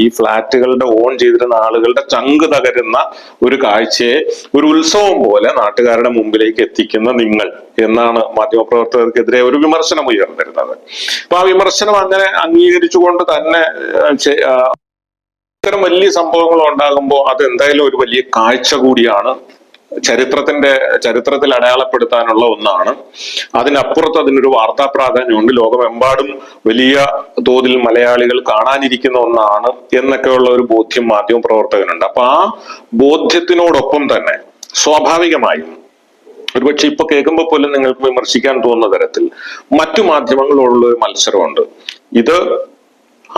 ഈ ഫ്ലാറ്റുകളുടെ ഓൺ ചെയ്തിരുന്ന ആളുകളുടെ ചങ്ക് തകരുന്ന ഒരു കാഴ്ചയെ ഒരു ഉത്സവം പോലെ നാട്ടുകാരുടെ മുമ്പിലേക്ക് എത്തിക്കുന്ന നിങ്ങൾ എന്നാണ് മാധ്യമപ്രവർത്തകർക്കെതിരെ ഒരു വിമർശനം ഉയർന്നിരുന്നത്. അപ്പൊ ആ വിമർശനം അങ്ങനെ അംഗീകരിച്ചുകൊണ്ട് തന്നെ ഇത്തരം വലിയ സംഭവങ്ങൾ ഉണ്ടാകുമ്പോൾ അത് എന്തായാലും ഒരു വലിയ കാഴ്ച കൂടിയാണ് ചരിത്രത്തിന്റെ ചരിത്രത്തിൽ അടയാളപ്പെടുത്താനുള്ള ഒന്നാണ്. അതിനപ്പുറത്ത് അതിനൊരു വാർത്താ പ്രാധാന്യമുണ്ട്. ലോകമെമ്പാടും വലിയ തോതിൽ മലയാളികൾ കാണാനിരിക്കുന്ന ഒന്നാണ് എന്നൊക്കെയുള്ള ഒരു ബോധ്യം മാധ്യമ പ്രവർത്തകനുണ്ട്. അപ്പൊ ആ ബോധ്യത്തിനോടൊപ്പം തന്നെ സ്വാഭാവികമായും ഒരുപക്ഷെ ഇപ്പൊ കേൾക്കുമ്പോൾ പോലും നിങ്ങൾക്ക് വിമർശിക്കാൻ തോന്നുന്ന തരത്തിൽ മറ്റു മാധ്യമങ്ങളോടുള്ള ഒരു മത്സരമുണ്ട്. ഇത്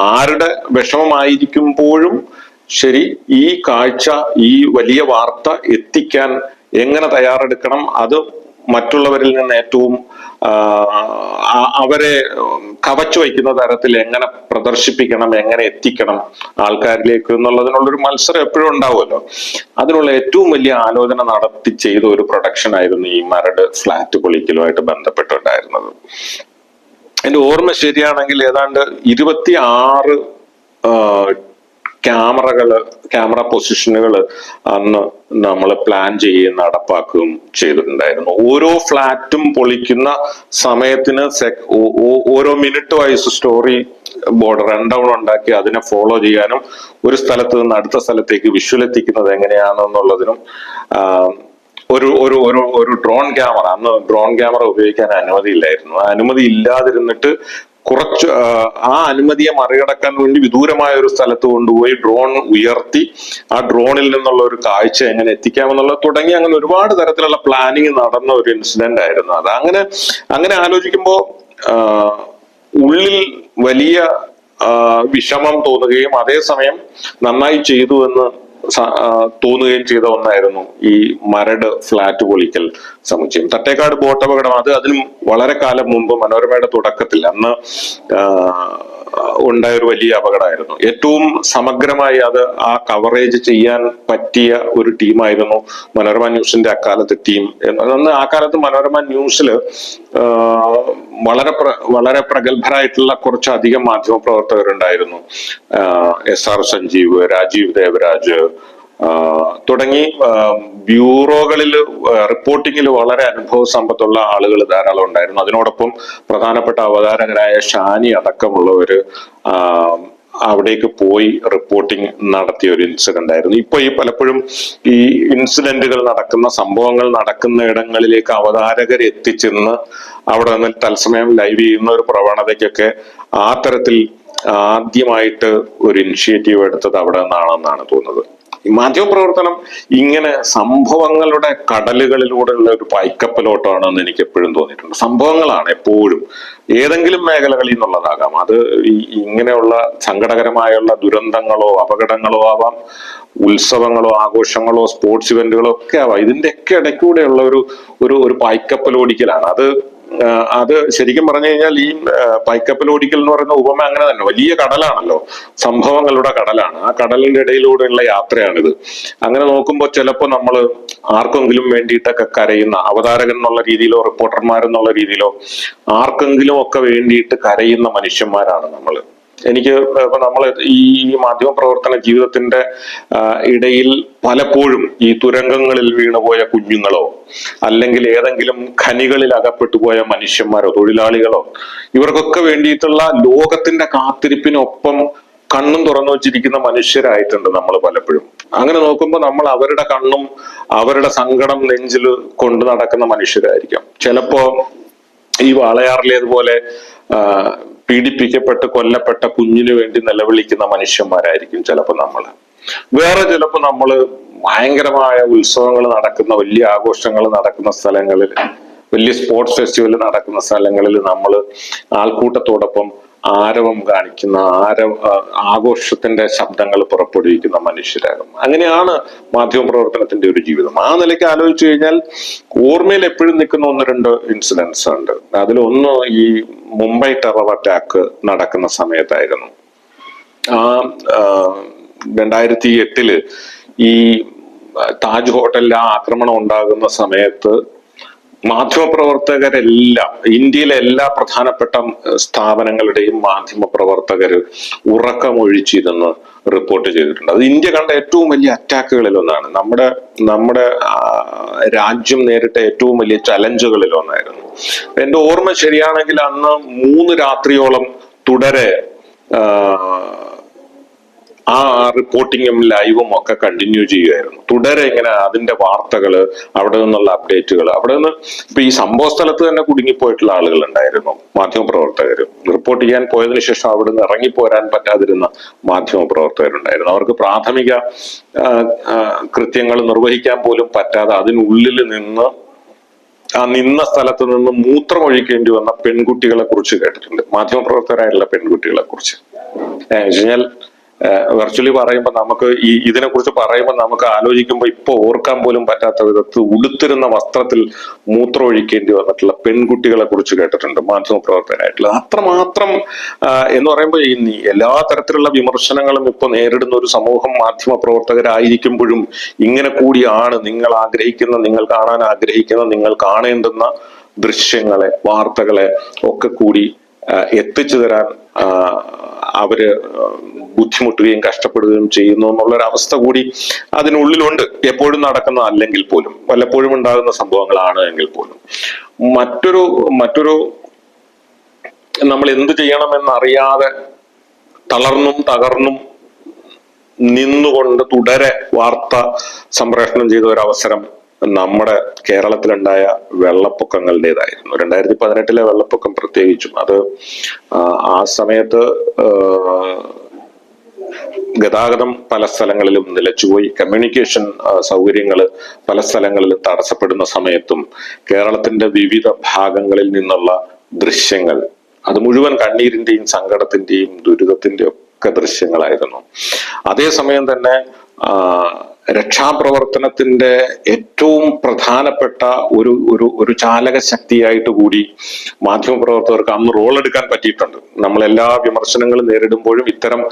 ആരുടെ വിഷമമായിരിക്കുമ്പോഴും ശരി ഈ കാഴ്ച ഈ വലിയ വാർത്ത എത്തിക്കാൻ എങ്ങനെ തയ്യാറെടുക്കണം? അത് മറ്റുള്ളവരിൽ നിന്ന് ഏറ്റവും അവരെ കവച്ചു വയ്ക്കുന്ന തരത്തിൽ എങ്ങനെ പ്രദർശിപ്പിക്കണം എങ്ങനെ എത്തിക്കണം ആൾക്കാരിലേക്ക് എന്നുള്ളതിനുള്ളൊരു മത്സരം എപ്പോഴും ഉണ്ടാവുമല്ലോ. അതിനുള്ള ഏറ്റവും വലിയ ആലോചന നടത്തി ചെയ്ത ഒരു പ്രൊഡക്ഷൻ ആയിരുന്നു ഈ മരട് ഫ്ലാറ്റ് പൊളിക്കലുമായിട്ട് ബന്ധപ്പെട്ടുണ്ടായിരുന്നത്. എന്റെ ഓർമ്മ ശരിയാണെങ്കിൽ ഏതാണ്ട് ഇരുപത്തി ആറ് ക്യാമറകൾ ക്യാമറ പൊസിഷനുകൾ അന്ന് നമ്മൾ പ്ലാൻ ചെയ്യുകയും നടപ്പാക്കുകയും ചെയ്തിട്ടുണ്ടായിരുന്നു. ഓരോ ഫ്ലാറ്റും പൊളിക്കുന്ന സമയത്തിന് ഓരോ minute wise story board run down ഉണ്ടാക്കി അതിനെ ഫോളോ ചെയ്യാനും ഒരു സ്ഥലത്ത് നിന്ന് അടുത്ത സ്ഥലത്തേക്ക് വിഷ്വൽ എത്തിക്കുന്നത് എങ്ങനെയാണെന്നുള്ളതിനും ഒരു ഒരു ഒരു ഒരു ഡ്രോൺ ക്യാമറ അന്ന് ഡ്രോൺ ക്യാമറ ഉപയോഗിക്കാൻ അനുമതി ഇല്ലായിരുന്നു അനുമതി ഇല്ലാതിരുന്നിട്ട് കുറച്ച് ആ, അനുമതിയെ മറികടക്കാൻ വേണ്ടി വിദൂരമായ ഒരു സ്ഥലത്ത് കൊണ്ടുപോയി ഡ്രോൺ ഉയർത്തി ആ ഡ്രോണിൽ നിന്നുള്ള ഒരു കാഴ്ച എങ്ങനെ എത്തിക്കാമെന്നുള്ള തുടങ്ങി അങ്ങനെ ഒരുപാട് തരത്തിലുള്ള പ്ലാനിങ് നടന്ന ഒരു ഇൻസിഡന്റ് ആയിരുന്നു അത്. അങ്ങനെ അങ്ങനെ ആലോചിക്കുമ്പോൾ ഉള്ളിൽ വലിയ വിഷമം തോന്നുകയും അതേസമയം നന്നായി ചെയ്തു എന്ന് തോന്നുകയും ചെയ്ത ഒന്നായിരുന്നു ഈ മരട് ഫ്ലാറ്റ് പൊളിക്കൽ സമുച്ചയം. തട്ടേക്കാട് ബോട്ട് അപകടം അത് അതിനും വളരെ കാലം മുമ്പ് മനോരമയുടെ തുടക്കത്തിൽ അന്ന് ഉണ്ടായ ഒരു വലിയ അപകടമായിരുന്നു. ഏറ്റവും സമഗ്രമായി അത് ആ കവറേജ് ചെയ്യാൻ പറ്റിയ ഒരു ടീമായിരുന്നു മനോരമ ന്യൂസിന്റെ അക്കാലത്തെ ടീം അന്ന് ആ കാലത്ത് മനോരമ ന്യൂസിൽ വളരെ വളരെ പ്രഗത്ഭരായിട്ടുള്ള കുറച്ചധികം മാധ്യമ പ്രവർത്തകരുണ്ടായിരുന്നു എസ് ആർ സഞ്ജീവ് രാജീവ് ദേവരാജ് തുടങ്ങി ബ്യൂറോകളിൽ റിപ്പോർട്ടിങ്ങിൽ വളരെ അനുഭവ സമ്പത്തുള്ള ആളുകൾ ധാരാളം ഉണ്ടായിരുന്നു. അതിനോടൊപ്പം പ്രധാനപ്പെട്ട അവതാരകരായ ഷാനി അടക്കമുള്ളവർ അവിടേക്ക് പോയി റിപ്പോർട്ടിംഗ് നടത്തിയ ഒരു ഇൻസിഡന്റ് ആയിരുന്നു ഇപ്പൊ ഈ പലപ്പോഴും ഈ ഇൻസിഡന്റുകൾ നടക്കുന്ന സംഭവങ്ങൾ നടക്കുന്ന ഇടങ്ങളിലേക്ക് അവതാരകർ എത്തിച്ചെന്ന് അവിടെ നിന്ന് തത്സമയം ലൈവ് ചെയ്യുന്ന ഒരു പ്രവണതയ്ക്കൊക്കെ ആ തരത്തിൽ ആദ്യമായിട്ട് ഒരു ഇനിഷ്യേറ്റീവ് എടുത്തത് അവിടെ നിന്നാണെന്നാണ് തോന്നുന്നത്. മാധ്യമപ്രവർത്തനം ഇങ്ങനെ സംഭവങ്ങളുടെ കടലുകളിലൂടെയുള്ള ഒരു പായ്ക്കപ്പലോട്ടമാണെന്ന് എനിക്ക് എപ്പോഴും തോന്നിയിട്ടുണ്ട്. സംഭവങ്ങളാണ് എപ്പോഴും. ഏതെങ്കിലും മേഖലകളിൽ നിന്നുള്ളതാകാം. അത് ഇങ്ങനെയുള്ള സങ്കടകരമായുള്ള ദുരന്തങ്ങളോ അപകടങ്ങളോ ആവാം. ഉത്സവങ്ങളോ ആഘോഷങ്ങളോ സ്പോർട്സ് ഇവന്റുകളോ ഒക്കെ ആവാം. ഇതിന്റെയൊക്കെ ഇടയ്ക്കൂടെയുള്ള ഒരു ഒരു ഒരു പായ്ക്കപ്പലോടിക്കലാണ് അത് അത് ശരിക്കും പറഞ്ഞു കഴിഞ്ഞാൽ ഈ പൈക്കപ്പൽ ഓടിക്കൽ എന്ന് പറയുന്ന ഉപമ അങ്ങനെ തന്നെ. വലിയ കടലാണല്ലോ. സംഭവങ്ങളുടെ കടലാണ്. ആ കടലിന്റെ ഇടയിലൂടെയുള്ള യാത്രയാണിത്. അങ്ങനെ നോക്കുമ്പോൾ ചിലപ്പോൾ നമ്മൾ ആർക്കെങ്കിലും വേണ്ടിയിട്ടൊക്കെ കരയുന്ന അവതാരകൻ എന്നുള്ള രീതിയിലോ റിപ്പോർട്ടർമാരെന്നുള്ള രീതിയിലോ ആർക്കെങ്കിലും ഒക്കെ വേണ്ടിയിട്ട് കരയുന്ന മനുഷ്യന്മാരാണ് നമ്മൾ എനിക്ക് നമ്മൾ ഈ മാധ്യമ പ്രവർത്തന ജീവിതത്തിന്റെ ഇടയിൽ പലപ്പോഴും ഈ തുരങ്കങ്ങളിൽ വീണുപോയ കുഞ്ഞുങ്ങളോ അല്ലെങ്കിൽ ഏതെങ്കിലും ഖനികളിൽ അകപ്പെട്ടു പോയ മനുഷ്യന്മാരോ തൊഴിലാളികളോ ഇവർക്കൊക്കെ വേണ്ടിയിട്ടുള്ള ലോകത്തിന്റെ കാത്തിരിപ്പിനൊപ്പം കണ്ണും തുറന്നു വെച്ചിരിക്കുന്ന മനുഷ്യരായിട്ടുണ്ട് നമ്മൾ പലപ്പോഴും. അങ്ങനെ നോക്കുമ്പോൾ നമ്മൾ അവരുടെ കണ്ണും അവരുടെ സങ്കടം നെഞ്ചിൽ കൊണ്ടു നടക്കുന്ന മനുഷ്യരായിരിക്കാം. ചിലപ്പോ ഈ വാളയാറിലേതുപോലെ പീഡിപ്പിക്കപ്പെട്ട് കൊല്ലപ്പെട്ട കുഞ്ഞിനു വേണ്ടി നിലവിളിക്കുന്ന മനുഷ്യന്മാരായിരിക്കും ചിലപ്പോൾ നമ്മൾ വേറെ ചിലപ്പോൾ നമ്മൾ ഭയങ്കരമായ ഉത്സവങ്ങൾ നടക്കുന്ന വലിയ ആഘോഷങ്ങൾ നടക്കുന്ന സ്ഥലങ്ങളിൽ വലിയ സ്പോർട്സ് ഫെസ്റ്റിവൽ നടക്കുന്ന സ്ഥലങ്ങളിൽ നമ്മൾ ആൾക്കൂട്ടത്തോടൊപ്പം ആരവം കാണിക്കുന്ന ആരവ ആഘോഷത്തിന്റെ ശബ്ദങ്ങൾ പുറപ്പെടുവിക്കുന്ന മനുഷ്യരാകും. അങ്ങനെയാണ് മാധ്യമ പ്രവർത്തനത്തിന്റെ ഒരു ജീവിതം. ആ നിലയ്ക്ക് ആലോചിച്ചു കഴിഞ്ഞാൽ ഓർമ്മയിൽ എപ്പോഴും നിൽക്കുന്ന ഒന്ന് രണ്ട് ഇൻസിഡൻസ് ഉണ്ട്. അതിലൊന്ന് ഈ മുംബൈ ടെറർ അറ്റാക്ക് നടക്കുന്ന സമയത്തായിരുന്നു. ആ രണ്ടായിരത്തി എട്ടിൽ ഈ താജ് ഹോട്ടലിൽ ആ ആക്രമണം ഉണ്ടാകുന്ന സമയത്ത് മാധ്യമപ്രവർത്തകരെല്ലാം ഇന്ത്യയിലെ എല്ലാ പ്രധാനപ്പെട്ട സ്ഥാപനങ്ങളുടെയും മാധ്യമ പ്രവർത്തകര് ഉറക്കമൊഴിച്ചിരുന്ന് റിപ്പോർട്ട് ചെയ്തിട്ടുണ്ട്. അത് ഇന്ത്യ കണ്ട ഏറ്റവും വലിയ അറ്റാക്കുകളിൽ ഒന്നാണ്. നമ്മുടെ നമ്മുടെ രാജ്യം നേരിട്ട ഏറ്റവും വലിയ ചലഞ്ചുകളിൽ ഒന്നായിരുന്നു. എന്റെ ഓർമ്മ ശരിയാണെങ്കിൽ അന്ന് മൂന്ന് രാത്രിയോളം തുടരെ ആ, റിപ്പോർട്ടിങ്ങും ലൈവും ഒക്കെ കണ്ടിന്യൂ ചെയ്യുമായിരുന്നു തുടരെ ഇങ്ങനെ അതിന്റെ വാർത്തകൾ അവിടെ നിന്നുള്ള അപ്ഡേറ്റുകൾ അവിടെ നിന്ന് ഇപ്പൊ ഈ സംഭവ സ്ഥലത്ത് തന്നെ കുടുങ്ങിപ്പോയിട്ടുള്ള ആളുകൾ ഉണ്ടായിരുന്നു മാധ്യമപ്രവർത്തകർ റിപ്പോർട്ട് ചെയ്യാൻ പോയതിനു ശേഷം അവിടെ നിന്ന് ഇറങ്ങിപ്പോരാൻ പറ്റാതിരുന്ന മാധ്യമപ്രവർത്തകരുണ്ടായിരുന്നു. അവർക്ക് പ്രാഥമിക കൃത്യങ്ങൾ നിർവഹിക്കാൻ പോലും പറ്റാതെ അതിനുള്ളിൽ നിന്ന് ആ നിന്ന സ്ഥലത്ത് നിന്ന് മൂത്രമൊഴിക്കേണ്ടി വന്ന പെൺകുട്ടികളെ കുറിച്ച് കേട്ടിട്ടുണ്ട്. മാധ്യമപ്രവർത്തകരായിട്ടുള്ള പെൺകുട്ടികളെ കുറിച്ച്. കഴിഞ്ഞാൽ വെർച്വലി പറയുമ്പോൾ നമുക്ക് ഈ ഇതിനെ കുറിച്ച് പറയുമ്പോൾ നമുക്ക് ആലോചിക്കുമ്പോൾ ഇപ്പൊ ഓർക്കാൻ പോലും പറ്റാത്ത വിധത്തിൽ ഉടുത്തിരുന്ന വസ്ത്രത്തിൽ മൂത്രം ഒഴിക്കേണ്ടി വന്നിട്ടുള്ള പെൺകുട്ടികളെ കുറിച്ച് കേട്ടിട്ടുണ്ട് മാധ്യമ പ്രവർത്തകനായിട്ടുള്ള. അത്രമാത്രം എന്ന് പറയുമ്പോൾ ഈ എല്ലാ തരത്തിലുള്ള വിമർശനങ്ങളും ഇപ്പൊ നേരിടുന്ന ഒരു സമൂഹം മാധ്യമ പ്രവർത്തകരായിരിക്കുമ്പോഴും ഇങ്ങനെ കൂടിയാണ് നിങ്ങൾ ആഗ്രഹിക്കുന്ന നിങ്ങൾ കാണാൻ ആഗ്രഹിക്കുന്ന നിങ്ങൾ കാണേണ്ടുന്ന ദൃശ്യങ്ങളെ വാർത്തകളെ ഒക്കെ കൂടി എത്തിച്ചു തരാൻ അവർ ബുദ്ധിമുട്ടുകയും കഷ്ടപ്പെടുകയും ചെയ്യുന്നു എന്നുള്ളൊരവസ്ഥ കൂടി അതിനുള്ളിലുണ്ട്. എപ്പോഴും നടക്കുന്ന അല്ലെങ്കിൽ പോലും വല്ലപ്പോഴും ഉണ്ടാകുന്ന സംഭവങ്ങളാണ് എങ്കിൽ പോലും. മറ്റൊരു മറ്റൊരു നമ്മൾ എന്ത് ചെയ്യണമെന്നറിയാതെ തളർന്നും തകർന്നും നിന്നുകൊണ്ട് തുടരെ വാർത്ത സംപ്രേഷണം ചെയ്ത ഒരു അവസരം നമ്മുടെ കേരളത്തിലുണ്ടായ വെള്ളപ്പൊക്കങ്ങളുടേതായിരുന്നു. രണ്ടായിരത്തി പതിനെട്ടിലെ വെള്ളപ്പൊക്കം പ്രത്യേകിച്ചും അത് ആ, സമയത്ത് ഗതാഗതം പല സ്ഥലങ്ങളിലും നിലച്ചുപോയി. കമ്മ്യൂണിക്കേഷൻ സൗകര്യങ്ങൾ പല സ്ഥലങ്ങളിലും തടസ്സപ്പെടുന്ന സമയത്തും കേരളത്തിന്റെ വിവിധ ഭാഗങ്ങളിൽ നിന്നുള്ള ദൃശ്യങ്ങൾ അത് മുഴുവൻ കണ്ണീരിന്റെയും സങ്കടത്തിന്റെയും ദുരിതത്തിന്റെയും ഒക്കെ ദൃശ്യങ്ങളായിരുന്നു. അതേസമയം തന്നെ രക്ഷാപ്രവർത്തനത്തിന്റെ ഏറ്റവും പ്രധാനപ്പെട്ട ഒരു ഒരു ഒരു ചാലക ശക്തിയായിട്ട് കൂടി മാധ്യമപ്രവർത്തകർക്ക് അന്ന് റോൾ എടുക്കാൻ പറ്റിയിട്ടുണ്ട്. നമ്മൾ എല്ലാ വിമർശനങ്ങളും നേരിടുമ്പോഴും ഇത്തരം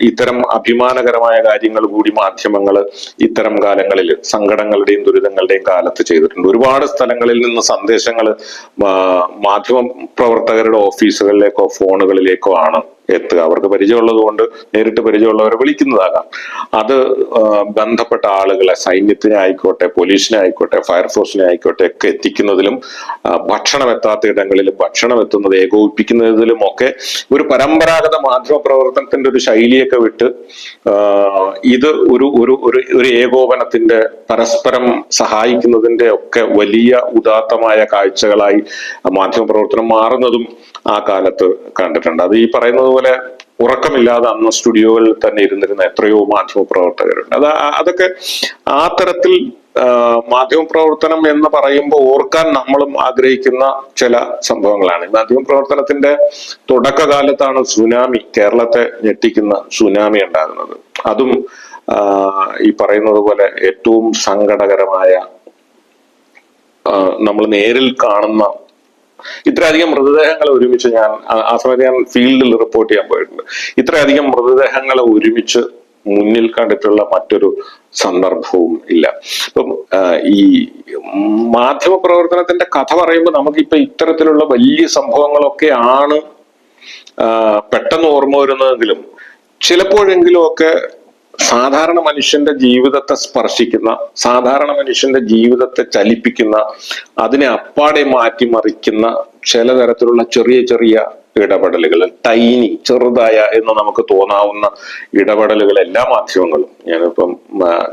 ഇത്തരം അഭിമാനകരമായ കാര്യങ്ങൾ കൂടി മാധ്യമങ്ങൾ ഇത്തരം കാലങ്ങളിൽ സങ്കടങ്ങളുടെയും ദുരിതങ്ങളുടെയും കാലത്ത് ചെയ്തിട്ടുണ്ട്. ഒരുപാട് സ്ഥലങ്ങളിൽ നിന്ന് സന്ദേശങ്ങൾ മാധ്യമ പ്രവർത്തകരുടെ ഓഫീസുകളിലേക്കോ ഫോണുകളിലേക്കോ ആണ് എത്തുക. അവർക്ക് പരിചയമുള്ളത് കൊണ്ട് നേരിട്ട് പരിചയമുള്ളവരെ വിളിക്കുന്നതാകാം. അത് ബന്ധപ്പെട്ട ആളുകളെ സൈന്യത്തിനെ ആയിക്കോട്ടെ പോലീസിനെ ആയിക്കോട്ടെ ഫയർഫോഴ്സിനെ ആയിക്കോട്ടെ ഒക്കെ എത്തിക്കുന്നതിലും ഭക്ഷണം എത്താത്ത ഇടങ്ങളിലും ഭക്ഷണം എത്തുന്നത് ഏകോപിപ്പിക്കുന്നതിലും ഒക്കെ ഒരു പരമ്പരാഗത മാധ്യമ പ്രവർത്തനത്തിന്റെ ഒരു ശൈലിയൊക്കെ വിട്ട് ഇത് ഒരു ഒരു ഒരു ഏകോപനത്തിന്റെ പരസ്പരം സഹായിക്കുന്നതിന്റെ ഒക്കെ വലിയ ഉദാത്തമായ കാഴ്ചകളായി മാധ്യമ പ്രവർത്തനം മാറുന്നതും ആ കാലത്ത് കണ്ടിട്ടുണ്ട്. അത് ഈ പറയുന്നത് പോലെ ഉറക്കമില്ലാതെ അന്ന് സ്റ്റുഡിയോയിൽ തന്നെ ഇരുന്നിരുന്ന എത്രയോ മാധ്യമ മാധ്യമപ്രവർത്തകരുണ്ട്. അത് അതൊക്കെ ആ തരത്തിൽ മാധ്യമ മാധ്യമപ്രവർത്തനം എന്ന് പറയുമ്പോൾ ഓർക്കാൻ നമ്മളും ആഗ്രഹിക്കുന്ന ചില സംഭവങ്ങളാണ്. മാധ്യമ പ്രവർത്തനത്തിന്റെ തുടക്കകാലത്താണ് സുനാമി കേരളത്തെ ഞെട്ടിക്കുന്ന സുനാമി ഉണ്ടാകുന്നത്. അതും ഈ പറയുന്നത് പോലെ ഏറ്റവും സങ്കടകരമായ നമ്മൾ നേരിൽ കാണുന്ന ഇത്രയധികം മൃതദേഹങ്ങൾ ഒരുമിച്ച് ഞാൻ ആ- സമയത്ത് ഞാൻ ഫീൽഡിൽ റിപ്പോർട്ട് ചെയ്യാൻ പോയിട്ടുണ്ട്. ഇത്രയധികം മൃതദേഹങ്ങൾ ഒരുമിച്ച് മുന്നിൽ കണ്ടിട്ടുള്ള മറ്റൊരു സന്ദർഭവും ഇല്ല. ഇപ്പം ഈ മാധ്യമ പ്രവർത്തനത്തിന്റെ കഥ പറയുമ്പോൾ നമുക്കിപ്പോ ഇത്തരത്തിലുള്ള വലിയ സംഭവങ്ങളൊക്കെ ആണ് പെട്ടെന്ന് ഓർമ്മ വരുന്നതെങ്കിലും ചിലപ്പോഴെങ്കിലും ഒക്കെ സാധാരണ മനുഷ്യന്റെ ജീവിതത്തെ സ്പർശിക്കുന്ന സാധാരണ മനുഷ്യന്റെ ജീവിതത്തെ ചലിപ്പിക്കുന്ന അതിനെ അപ്പാടെ മാറ്റിമറിക്കുന്ന ചില തരത്തിലുള്ള ചെറിയ ചെറിയ ഇടപെടലുകൾ ടൈനി ചെറുതായ എന്ന് നമുക്ക് തോന്നാവുന്ന ഇടപെടലുകൾ എല്ലാ മാധ്യമങ്ങളും. ഞാനിപ്പം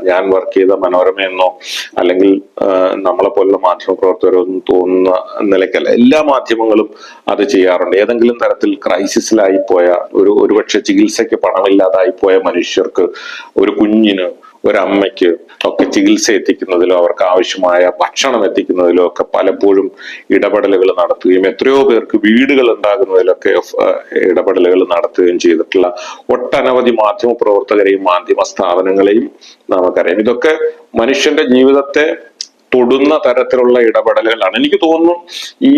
ഞാൻ വർക്ക് ചെയ്ത മനോരമയെന്നോ അല്ലെങ്കിൽ നമ്മളെപ്പോലുള്ള നമ്മളെ പോലുള്ള മാധ്യമ പ്രവർത്തകരൊന്നും തോന്നുന്ന നിലയ്ക്കല്ല. എല്ലാ മാധ്യമങ്ങളും അത് ചെയ്യാറുണ്ട്. ഏതെങ്കിലും തരത്തിൽ ക്രൈസിസിലായി പോയ ഒരു ഒരുപക്ഷെ ചികിത്സയ്ക്ക് പണമില്ലാതായി പോയ മനുഷ്യർക്ക് ഒരു കുഞ്ഞിന് ഒരമ്മയ്ക്ക് ഒക്കെ ചികിത്സ എത്തിക്കുന്നതിലോ അവർക്ക് ആവശ്യമായ ഭക്ഷണം എത്തിക്കുന്നതിലോ ഒക്കെ പലപ്പോഴും ഇടപെടലുകൾ നടത്തുകയും എത്രയോ പേർക്ക് വീടുകൾ ഉണ്ടാകുന്നതിലൊക്കെ ഇടപെടലുകൾ നടത്തുകയും ചെയ്തിട്ടുള്ള ഒട്ടനവധി മാധ്യമ പ്രവർത്തകരെയും മാധ്യമ സ്ഥാപനങ്ങളെയും നമുക്കറിയാം. ഇതൊക്കെ മനുഷ്യന്റെ ജീവിതത്തെ തൊടുന്ന തരത്തിലുള്ള ഇടപെടലുകളാണ്. എനിക്ക് തോന്നുന്നു ഈ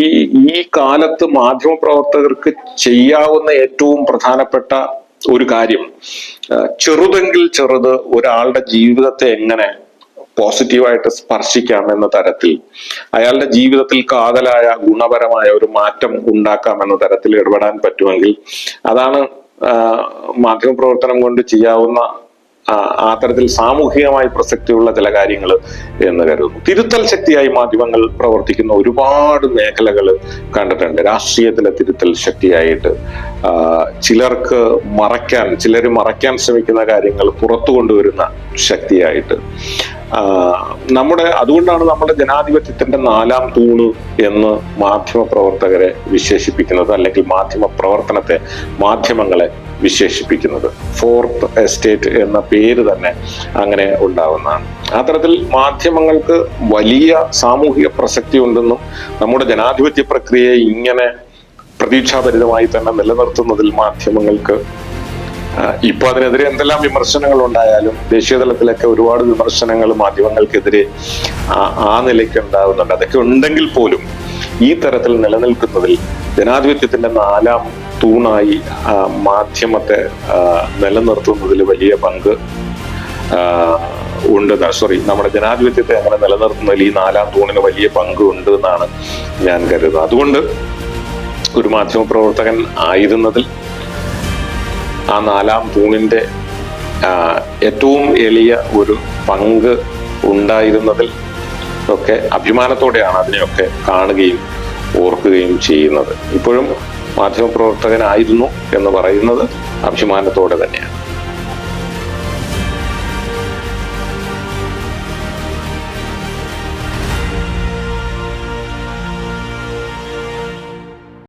ഈ കാലത്ത് മാധ്യമ പ്രവർത്തകർക്ക് ചെയ്യാവുന്ന ഏറ്റവും പ്രധാനപ്പെട്ട ഒരു കാര്യം ചെറുതെങ്കിൽ ചെറുത് ഒരാളുടെ ജീവിതത്തെ എങ്ങനെ പോസിറ്റീവായിട്ട് സ്പർശിക്കാം എന്ന തരത്തിൽ അയാളുടെ ജീവിതത്തിൽ കാതലായ ഗുണപരമായ ഒരു മാറ്റം ഉണ്ടാക്കാം എന്ന തരത്തിൽ ഇടപെടാൻ പറ്റുമെങ്കിൽ അതാണ് മാധ്യമപ്രവർത്തനം കൊണ്ട് ചെയ്യാവുന്ന ആ, തരത്തിൽ സാമൂഹികമായി പ്രസക്തിയുള്ള ചില കാര്യങ്ങൾ എന്ന് കരുതുന്നു. തിരുത്തൽ ശക്തിയായി മാധ്യമങ്ങൾ പ്രവർത്തിക്കുന്ന ഒരുപാട് മേഖലകൾ കണ്ടിട്ടുണ്ട്. രാഷ്ട്രീയത്തിലെ തിരുത്തൽ ശക്തിയായിട്ട് ചിലർക്ക് മറയ്ക്കാൻ ചിലർ മറയ്ക്കാൻ ശ്രമിക്കുന്ന കാര്യങ്ങൾ പുറത്തു കൊണ്ടുവരുന്ന ശക്തിയായിട്ട്. നമ്മുടെ അതുകൊണ്ടാണ് നമ്മുടെ ജനാധിപത്യത്തിന്റെ നാലാം തൂണ് എന്ന് മാധ്യമ പ്രവർത്തകരെ വിശേഷിപ്പിക്കുന്നത് അല്ലെങ്കിൽ മാധ്യമ പ്രവർത്തനത്തെ മാധ്യമങ്ങളെ വിശേഷിപ്പിക്കുന്നത്. ഫോർത്ത് എസ്റ്റേറ്റ് എന്ന പേര് തന്നെ അങ്ങനെ ഉണ്ടാവുന്നതാണ്. അത്തരത്തിൽ തരത്തിൽ മാധ്യമങ്ങൾക്ക് വലിയ സാമൂഹിക പ്രസക്തി ഉണ്ടെന്നും നമ്മുടെ ജനാധിപത്യ പ്രക്രിയയെ ഇങ്ങനെ പ്രതീക്ഷാഭരിതമായി തന്നെ നിലനിർത്തുന്നതിൽ മാധ്യമങ്ങൾക്ക് ഇപ്പൊ അതിനെതിരെ എന്തെല്ലാം വിമർശനങ്ങൾ ഉണ്ടായാലും ദേശീയ തലത്തിലൊക്കെ ഒരുപാട് വിമർശനങ്ങൾ മാധ്യമങ്ങൾക്കെതിരെ ആ- നിലയ്ക്ക് ഉണ്ടാകുന്നുണ്ട് അതൊക്കെ ഉണ്ടെങ്കിൽ പോലും ഈ തരത്തിൽ നിലനിൽക്കുന്നതിൽ ജനാധിപത്യത്തിന്റെ നാലാം തൂണായി മാധ്യമത്തെ നിലനിർത്തുന്നതിൽ വലിയ പങ്ക് ഉണ്ട് സോറി നമ്മുടെ ജനാധിപത്യത്തെ അങ്ങനെ നിലനിർത്തുന്നതിൽ ഈ നാലാം തൂണിന് വലിയ പങ്ക് ഉണ്ട് എന്നാണ് ഞാൻ കരുതുന്നത്. അതുകൊണ്ട് ഒരു മാധ്യമപ്രവർത്തകൻ ആയിരുന്നതിൽ ആ നാലാം തൂണിന്റെ ഏറ്റവും എളിയ ഒരു പങ്ക് ഉണ്ടായിരുന്നതിൽ ഒക്കെ അഭിമാനത്തോടെയാണ് അതിനെയൊക്കെ കാണുകയും ഓർക്കുകയും ചെയ്യുന്നത്. ഇപ്പോഴും മാധ്യമപ്രവർത്തകനായിരുന്നു എന്ന് പറയുന്നത് അഭിമാനത്തോടെ തന്നെയാണ്.